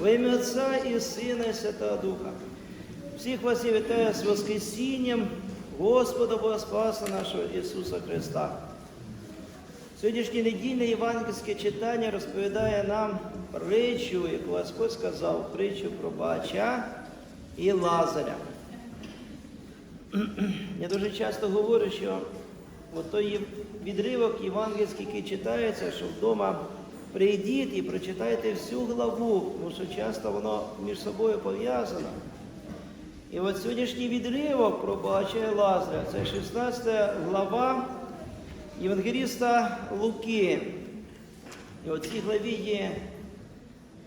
Во ім'я Отця і Сина, і Святого Духа. Всіх вас я вітаю з Воскресінням Господа Бога Спаса нашого Ісуса Христа. Сьогоднішнє недільне євангельське читання розповідає нам притчу, яку Господь сказав, притчу про багача і Лазаря. Я дуже часто говорю, що от той відривок євангельський, який читається, що вдома прийдіть і прочитайте всю главу, тому що часто воно між собою пов'язано. І от сьогоднішній відривок про багача Лазаря, це 16 глава Євангеліста Луки. І в цій главі є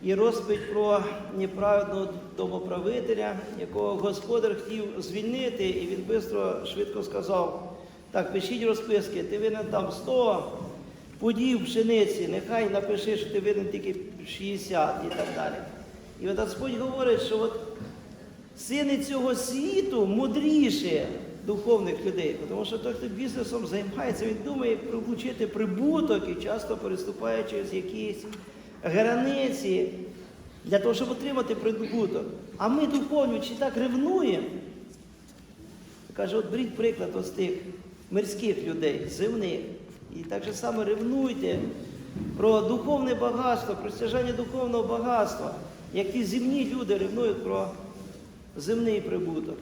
і розповідь про неправедного домоправителя, якого господар хотів звільнити, і він швидко, швидко сказав: так, пишіть розписки, ти винен там 100 подів пшениці, нехай напиши, що ти винен тільки 60 і так далі. І от Господь говорить, що от сини цього світу мудріші духовних людей, тому що той, хто бізнесом займається, він думає, як получити прибуток і часто переступає через якісь границі для того, щоб отримати прибуток. А ми духовні чи так ревнуємо. Каже, от беріть приклад ось тих мирських людей, земних. І так же само ревнуйте про духовне багатство, про стяжання духовного багатства, як ті земні люди ревнують про земний прибуток.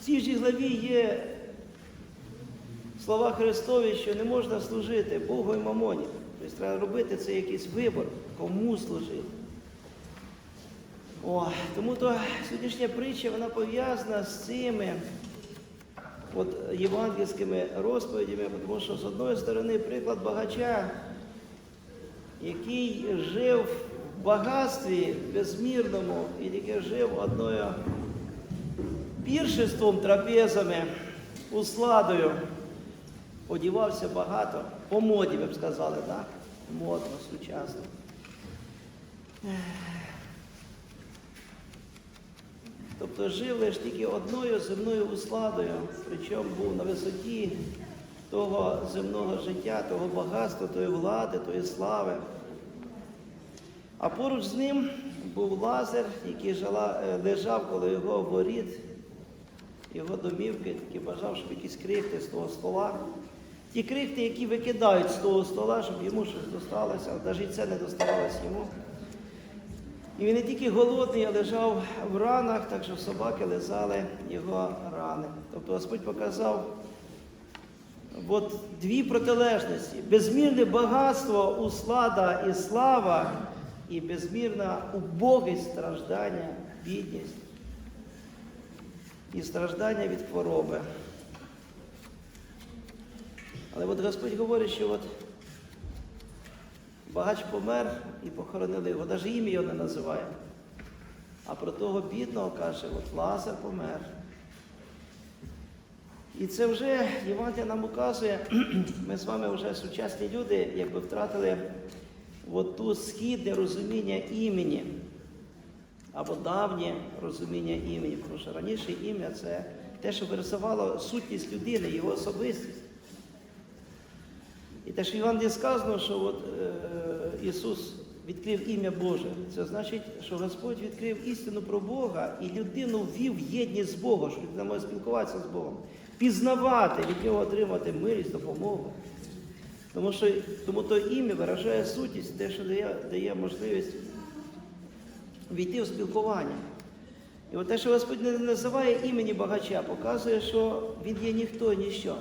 В цій ж главі є слова Христові, що не можна служити Богу і мамоні. Тобто треба робити це якийсь вибор, кому служити. О, тому то сьогоднішня притча вона пов'язана з цими от, євангельськими розповідями, тому що з одної сторони приклад багача, який жив в багатстві безмірному і який жив одною піршеством, трапезами, усладою, одівався багато, по моді, ви б сказали, так? Модно, сучасно. Тобто жив лише тільки одною земною усладою, причому був на висоті того земного життя, того багатства, тої влади, тої слави. А поруч з ним був лазер, який жила- е, лежав коло його воріт, його домівки, який бажав, щоб якісь крихти з того стола. Ті крихти, які викидають з того стола, щоб йому щось досталося, навіть це не доставалось йому. І він не тільки голодний, а лежав в ранах, так що собаки лизали його рани. Тобто Господь показав от дві протилежності: безмірне багатство, услада і слава, і безмірна убогість, страждання, бідність і страждання від хвороби. Але от Господь говорить, що от Багач помер і похоронили його, навіть ім'я його не називає. А про того бідного каже, от Лазар помер. І це вже Євангелія нам указує, ми з вами вже сучасні люди, якби втратили от ту східне розуміння імені, або давнє розуміння імені. Тому що раніше ім'я це те, що вирисувало сутність людини, його особистість. І те, що Євангелії сказано, що от, е, Ісус відкрив ім'я Боже, це значить, що Господь відкрив істину про Бога і людину ввів в єдність з Богом, що людина може спілкуватися з Богом, пізнавати, від нього отримати милість, допомогу. Тому що тому то ім'я виражає сутність, те, що дає, дає можливість війти в спілкування. І от те, що Господь не називає імені багача, показує, що він є ніхто і ніщо.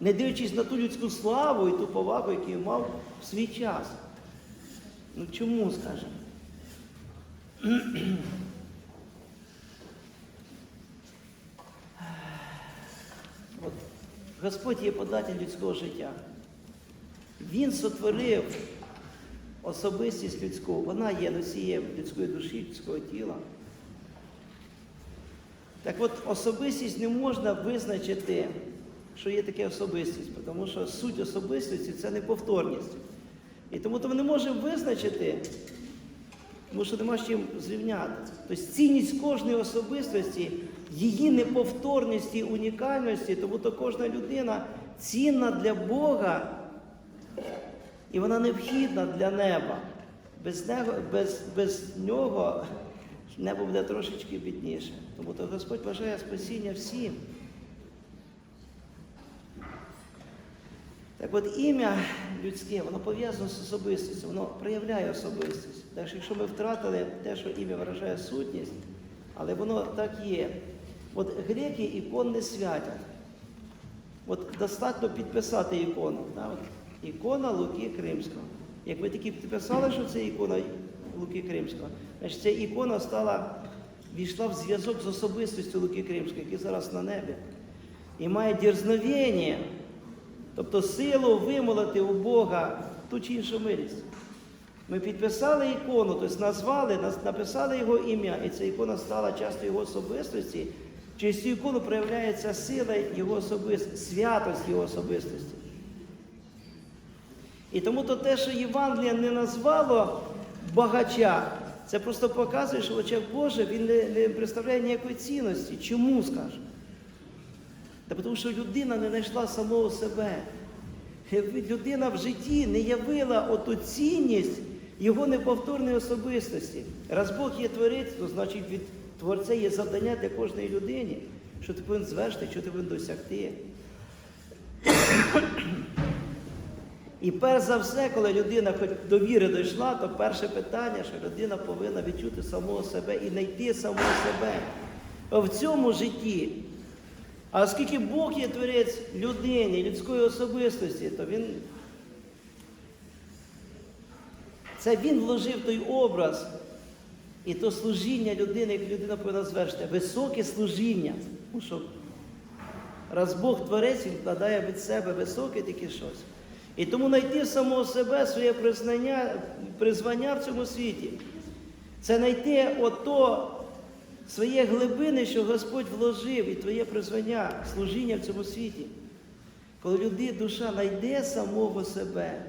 Не дивлячись на ту людську славу і ту повагу, яку мав в свій час. Ну чому, скажемо? От Господь є податель людського життя. Він сотворив особистість людську, вона є носієм людської душі, людського тіла. Так от особистість не можна визначити, що є таке особистість, тому що суть особистості це неповторність. І тому то ми не можемо визначити, тому що нема з чим зрівняти. Тобто цінність кожної особистості, її неповторності, унікальності, тому то кожна людина цінна для Бога, і вона необхідна для неба. без нього, без, без нього небо буде трошечки бідніше. Тому то Господь бажає спасіння всім. Так от ім'я людське, воно пов'язане з особистістю, воно проявляє особистість. Так що якщо ми втратили те, що ім'я виражає сутність, але воно так є. От греки ікон не святять. От достатньо підписати ікону. Да? От ікона Луки Кримського. Як ви таки підписали, що це ікона Луки Кримського, значить ця ікона стала, війшла в зв'язок з особистістю Луки Кримського, який зараз на небі. І має дірзновення, тобто силу вимолити у Бога ту чи іншу милість. Ми підписали ікону, тобто назвали, написали його ім'я, і ця ікона стала часто його особистості. Через цю ікону проявляється сила його особистості, святость його особистості. І тому то те, що Євангелія не назвало багача, це просто показує, що в очах Божих він не, не представляє ніякої цінності. Чому скаже? Та тому що людина не знайшла самого себе. Людина в житті не явила оту цінність його неповторної особистості. Раз Бог є творець, то значить від Творця є завдання для кожної людини, що ти повинен звершити, що ти повинен досягти. І перш за все, коли людина хоч до віри дійшла, то перше питання, що людина повинна відчути самого себе і знайти самого себе в цьому житті. А оскільки Бог є творець людини, людської особистості, то він. Це він вложив той образ і то служіння людини, як людина повинна звершити, високе служіння. Тому що раз Бог творець, він вкладає від себе високе таке щось. І тому знайти самого себе, своє признання, призвання в цьому світі. Це знайти ото своє глибини, що Господь вложив, і твоє призвання, служіння в цьому світі. Коли люди, душа знайде самого себе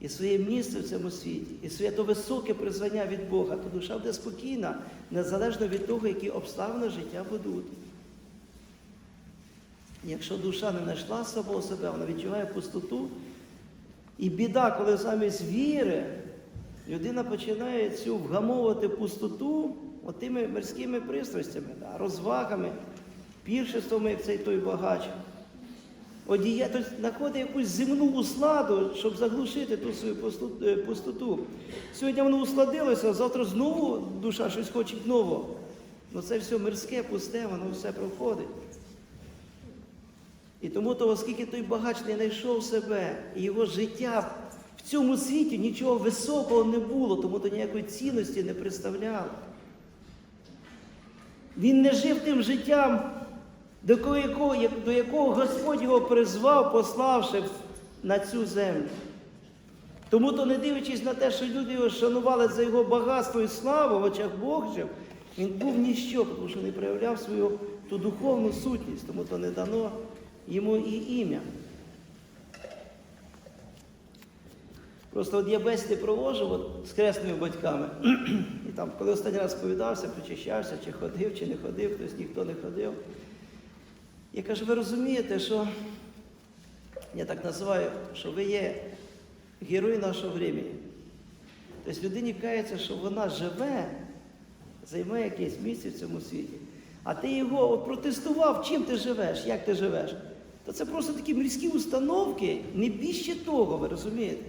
і своє місце в цьому світі, і своє то високе призвання від Бога, то душа буде спокійна, незалежно від того, які обставини життя будуть. Якщо душа не знайшла самого себе, вона відчуває пустоту. І біда, коли замість віри людина починає цю вгамовувати пустоту отими мирськими пристрастями, да, розвагами, піршествами, як цей той багач. Одія, тобто знаходить якусь земну усладу, щоб заглушити ту свою е, пустоту. Сьогодні воно усладилося, а завтра знову душа щось хоче нового. Ну це все мирське, пусте, воно все проходить. І тому, то, оскільки той багач не знайшов себе, і його життя в цьому світі нічого високого не було, тому то ніякої цінності не представляло. Він не жив тим життям, до якого, до якого Господь його призвав, пославши на цю землю. Тому то, не дивлячись на те, що люди його шанували за його багатство і славу в очах Божих, він був ніщо, тому що не проявляв свою ту духовну сутність, тому то не дано йому і ім'я. Просто от я бесіди провожу от, з хресними батьками. І там, коли останній раз сповідався, причащався, чи ходив, чи не ходив, хтось ніхто не ходив. Я кажу, ви розумієте, що я так називаю, що ви є герой нашого времени. Тобто людині кається, що вона живе, займає якесь місце в цьому світі. А ти його от протестував, чим ти живеш, як ти живеш. То це просто такі морські установки, не більше того, ви розумієте?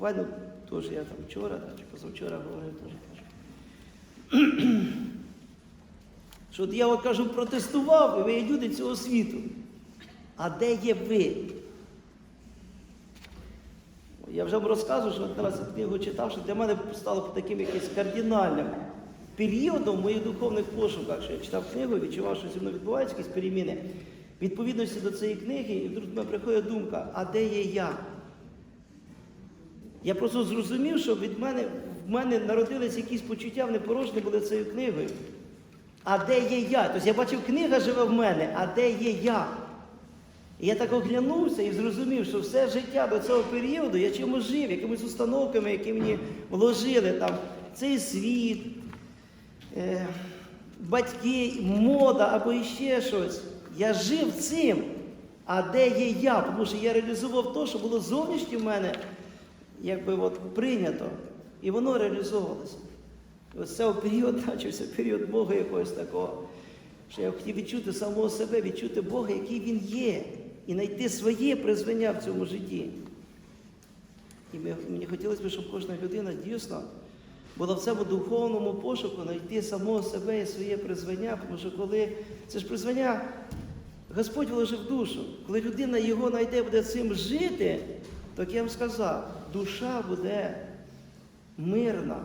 Буквально теж я там вчора чи позавчора говорив теж кажу. Що от я кажу, протестував, і ви є люди цього світу. А де є ви? Я вже вам розказував, що цю книгу читав, що для мене стало таким якимось кардинальним періодом в моїх духовних пошуках, що я читав книгу відчував, що зі мною відбуваються якісь переміни. Відповідності до цієї книги, і вдруг до мене приходить думка, а де є я? Я просто зрозумів, що від мене, в мене народились якісь почуття, вони порожні були цією книгою. А де є я? Тобто я бачив, книга живе в мене, а де є я? І я так оглянувся і зрозумів, що все життя до цього періоду я чимось жив, якимись установками, які мені вложили там цей світ, е, батьки, мода або іще щось. Я жив цим. А де є я? Тому що я реалізував те, що було зовнішнє в мене якби от прийнято, і воно реалізовувалося. Ось цей період почався період Бога якогось такого, що я хотів відчути самого себе, відчути Бога, який він є, і знайти своє призвання в цьому житті. І мені хотілося б, щоб кожна людина дійсно була в цьому духовному пошуку знайти самого себе і своє призвання, тому що коли це ж призвання Господь вложив душу. Коли людина його знайде, буде цим жити, то як я вам сказав, душа буде мирна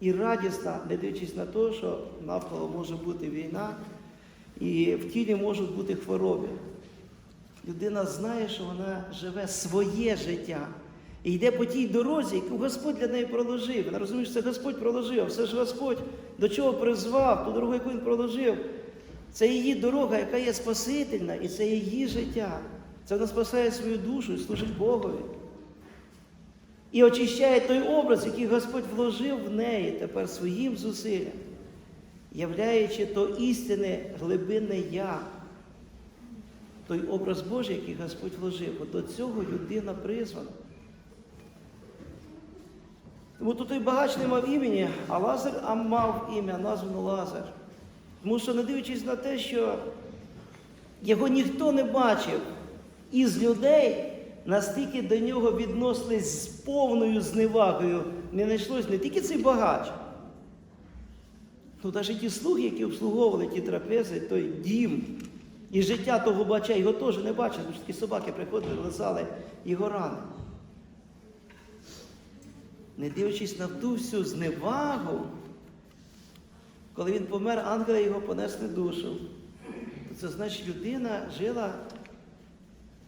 і радісна, не дивлячись на те, що навколо може бути війна, і в тілі можуть бути хвороби. Людина знає, що вона живе своє життя. І йде по тій дорозі, яку Господь для неї проложив. Вона розуміє, що це Господь проложив, все ж Господь до чого призвав, ту дорогу, яку Він проложив. Це її дорога, яка є спасительна, і це її життя. Це вона спасає свою душу і служить Богові. І очищає той образ, який Господь вложив в неї тепер своїм зусиллям, являючи то істинне глибинне я, той образ Божий, який Господь вложив. От до цього людина призвана. Тому тут той багач не мав імені, а Лазар а мав ім'я, названо Лазар. Тому що, не дивлячись на те, що його ніхто не бачив із людей, настільки до нього відносились з повною зневагою. Не знайшлось не тільки цей багач, ну навіть ті слуги, які обслуговували ті трапези, той дім, і життя того бача, його теж не бачили, тому що такі собаки приходили, лизали його рани. Не дивлячись на ту всю зневагу, коли він помер, ангели його понесли душу. Це значить, людина жила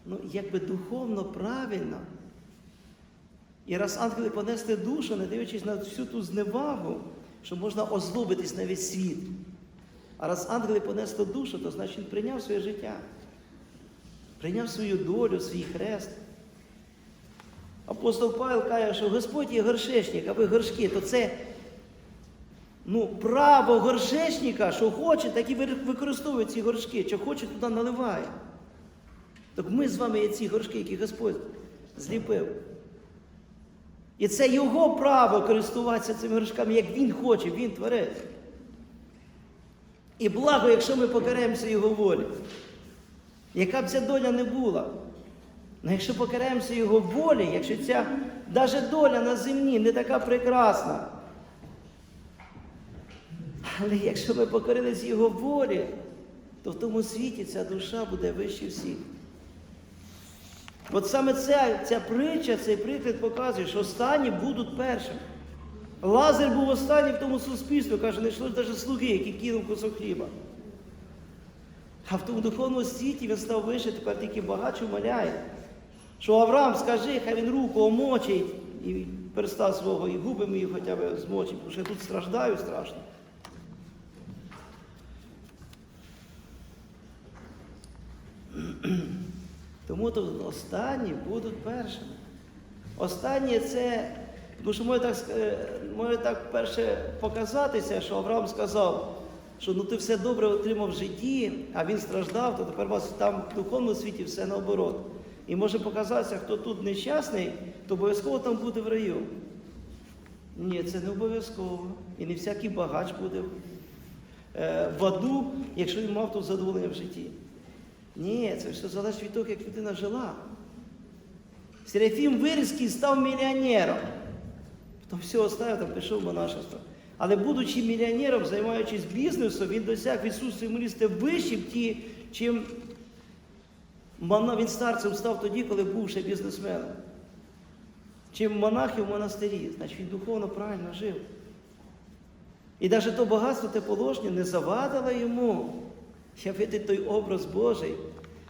ну, якби духовно правильно. І раз ангели понесли душу, не дивлячись на всю ту зневагу, що можна озлобитись на весь світ. А раз ангели понесли душу, то значить він прийняв своє життя, прийняв свою долю, свій хрест. Апостол Павел каже, що Господь є горшечник, а ви горшки, то це ну, право горшечника, що хоче, так і використовує ці горшки, що хоче, туди наливає. Так ми з вами є ці горшки, які Господь зліпив. І це його право користуватися цими горшками, як він хоче, він творець. І благо, якщо ми покараємося його волі, яка б ця доля не була. Ну, якщо покараємося його волі, якщо ця навіть доля на землі не така прекрасна, але якщо ми покорились його волі, то в тому світі ця душа буде вище всіх. От саме ця, ця притча, цей приклад показує, що останні будуть першими. Лазар був останній в тому суспільстві, каже, не йшло навіть слуги, які кинув кусок хліба. А в тому духовному світі він став вище, тепер тільки багач умоляє. Що Авраам, скажи, хай він руку омочить і перста свого, і губи мої хоча б змочить, тому що я тут страждаю страшно. Тому то останні будуть першими. Останнє це, тому що може так, е, може так перше показатися, що Авраам сказав, що ну ти все добре отримав в житті, а він страждав, то тепер у вас там в духовному світі все наоборот. І може показатися, хто тут нещасний, то обов'язково там буде в раю. Ні, це не обов'язково. І не всякий багач буде е, в аду, якщо він мав тут задоволення в житті. Ні, це все залежить від того, як людина жила. Серафім Вирський став мільйонером. Потім все оставив, там пішов монашество. Але будучи мільйонером, займаючись бізнесом, він досяг в Ісусі милісти ті, чим він старцем став тоді, коли був ще бізнесменом. Чим монахи в монастирі. Значить, він духовно правильно жив. І навіть то багатство те положення не завадило йому явити той образ Божий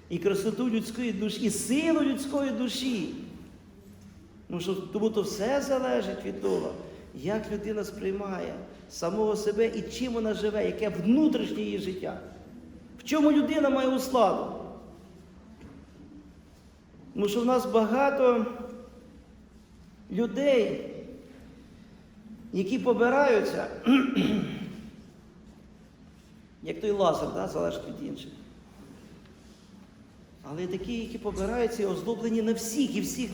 і красоту людської душі, і силу людської душі. Ну, що, тому то все залежить від того, як людина сприймає самого себе і чим вона живе, яке внутрішнє її життя. В чому людина має усладу? Тому що в нас багато людей, які побираються, як той лазер, да, залежить від інших. Але такі, які побираються, і озлоблені на всіх, і всіх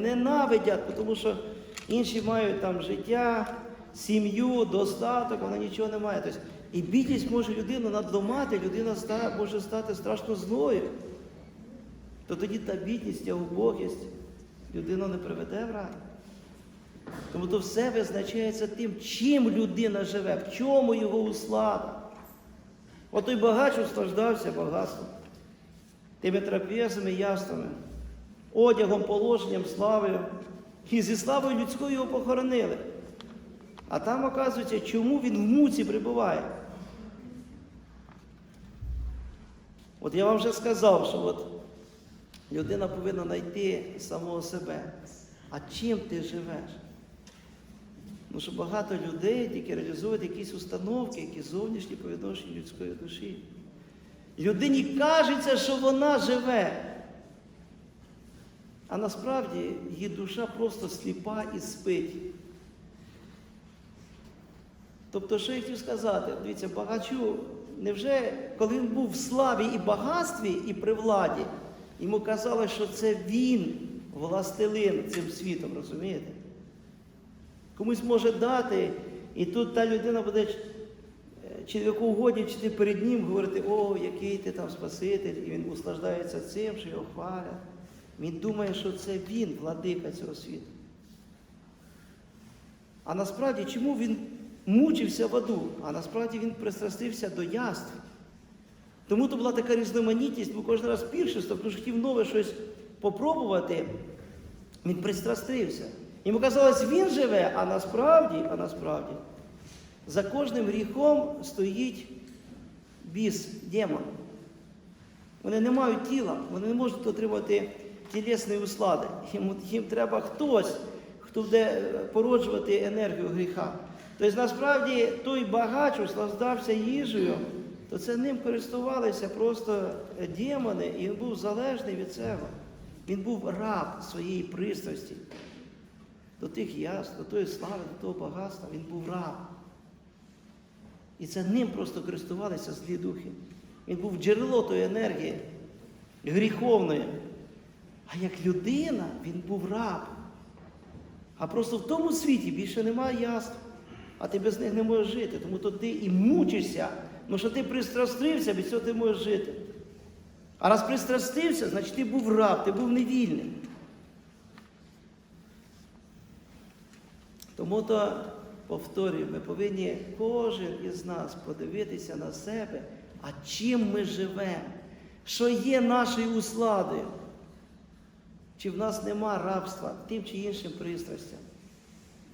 ненавидять, тому що інші мають там життя, сім'ю, достаток, вона нічого не має. Тобто, і бідність може людину надламати, людина може стати страшно злою. То тоді та бідність, та убогість людину не приведе в рай. Тому то все визначається тим, чим людина живе, в чому його услада. От той багач услаждався багатством, тими трапезами, яствами, одягом, положенням, славою. І зі славою людською його похоронили. А там, оказується, чому він в муці прибуває. От я вам вже сказав, що от людина повинна знайти самого себе. А чим ти живеш? Ну, що багато людей тільки реалізують якісь установки, які зовнішні по відношенню людської душі. Людині кажеться, що вона живе. А насправді її душа просто сліпа і спить. Тобто, що я хотів сказати, дивіться, багачу, невже коли він був в славі і багатстві, і при владі, йому казали, що це він властелин цим світом, розумієте? Комусь може дати, і тут та людина буде е, чоловіку угодні, чи ти перед ним говорити, о, який ти там Спаситель, і він услаждається цим, що його хвалять. Він думає, що це він, владика цього світу. А насправді, чому він мучився в аду? А насправді він пристрастився до яств. Тому то була така різноманітність, бо кожен раз піршество, тому що хотів нове щось попробувати, він пристрастився. Йому казалось, він живе, а насправді, а насправді, за кожним гріхом стоїть біс, демон. Вони не мають тіла, вони не можуть отримати тілесної услади. Їм, їм треба хтось, хто буде породжувати енергію гріха. Тобто, насправді, той багач услаждався їжею, то це ним користувалися просто демони, і він був залежний від цього. Він був раб своєї пристрасті. До тих яств, до тої слави, до того багатства, він був раб. І це ним просто користувалися злі духи. Він був джерело тої енергії гріховної. А як людина, він був раб. А просто в тому світі більше немає яств, а ти без них не можеш жити. Тому то ти і мучишся, тому що ти пристрастився, без цього ти можеш жити. А раз пристрастився, значить ти був раб, ти був невільним. Тому то, повторюю, ми повинні кожен із нас подивитися на себе, а чим ми живемо, що є нашою усладою. Чи в нас нема рабства тим чи іншим пристрастям,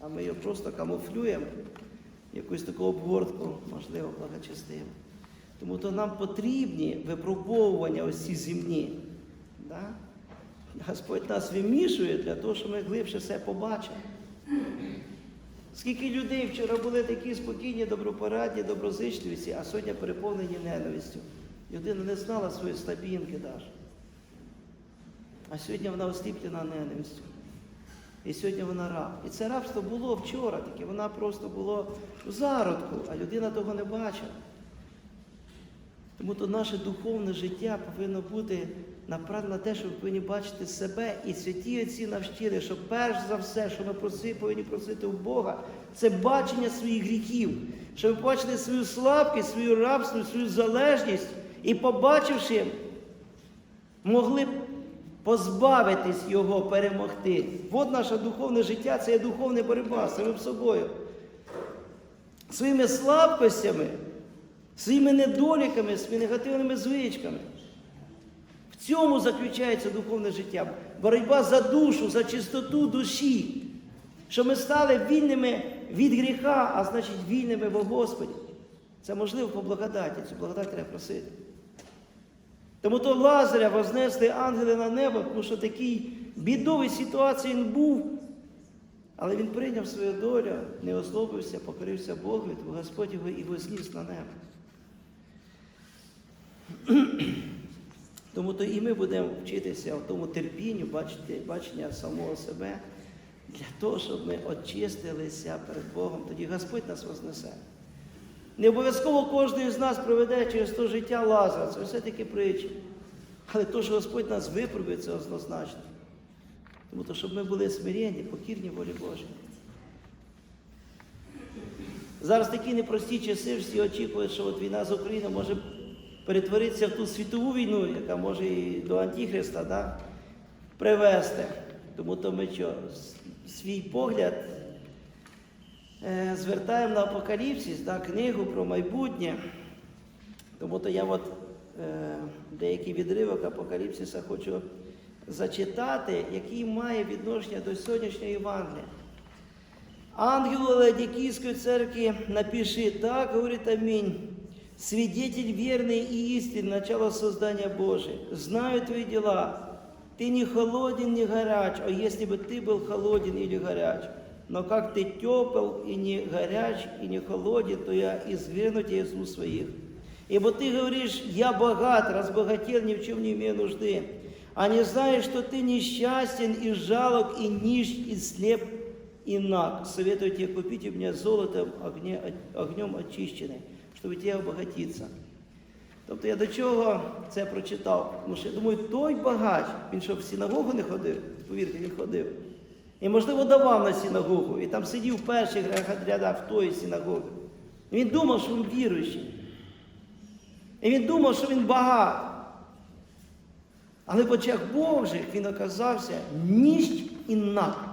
а ми його просто камуфлюємо, якусь таку обгортку, можливо, благочестиву. Тому то нам потрібні випробовування ось ці земні. Да? Господь нас вимішує для того, щоб ми глибше все побачили. Скільки людей вчора були такі спокійні, добропорадні, доброзичливі, а сьогодні переповнені ненавистю. Людина не знала своєї стабінки навіть. А сьогодні вона осліплена ненавистю. І сьогодні вона раб. І це рабство було вчора, тільки вона просто було в зародку, а людина того не бачила. Тому то наше духовне життя повинно бути направлено на те, що ми повинні бачити себе і святі отці навчили, що перш за все, що ми проси, повинні просити у Бога, це бачення своїх гріхів, щоб ми побачили свою слабкість, свою рабство, свою залежність і, побачивши, могли б позбавитись його, перемогти. От наше духовне життя це є духовна боротьба з самим собою. Своїми слабкостями, своїми недоліками, своїми негативними звичками. В цьому заключається духовне життя. Боротьба за душу, за чистоту душі. Щоб ми стали вільними від гріха, а значить вільними в Господі. Це можливо по благодаті. Цю благодать треба просити. Тому то Лазаря вознесли ангели на небо, тому що в такій бідовій ситуації він був. Але він прийняв свою долю, не ослабився, покорився Богу, Господь його і возніс на небо. Тому то і ми будемо вчитися в тому терпінню, бачити, бачення самого себе, для того, щоб ми очистилися перед Богом. Тоді Господь нас вознесе. Не обов'язково кожен з нас проведе через то життя Лазара, це все-таки притча. Але то, що Господь нас випробує, це однозначно. Тому то, щоб ми були смиренні, покірні волі Божій. Зараз такі непрості часи, всі очікують, що от війна з Україною може перетворитися в ту світову війну, яка може і до Антихриста да, привести. Тому то ми що, свій погляд е, звертаємо на Апокаліпсис, да, книгу про майбутнє. Тому то я от е, деякий відривок Апокаліпсиса хочу зачитати, який має відношення до сьогоднішньої Євангелія. Ангелу Ладикийской церкви напиши, так говорит Аминь, свидетель верный и истинный, начало создания Божия. Знаю твои дела, ты не холоден, не горяч, а если бы ты был холоден или горяч, но как ты тепл и не горяч, и не холоден, то я изверну тебя из уст своих. Ибо ты говоришь, я богат, разбогател, ни в чем не имею нужды, а не знаешь, что ты несчастен и жалок, и нищ, и слеп, и наг. Советую тебе купить у меня золото огне, огнем очищенное, чтобы тебе обогатиться. Тобто я до чого це прочитав? Тому що я думаю, той багач, він що в синагогу не ходив, повірте, він ходив. І, можливо, давав на синагогу, і там сидів в перших в тої синагоги. І він думав, що він віруючий. І він думав, що він багат. Але в очах Божих він оказався ніщ і наг.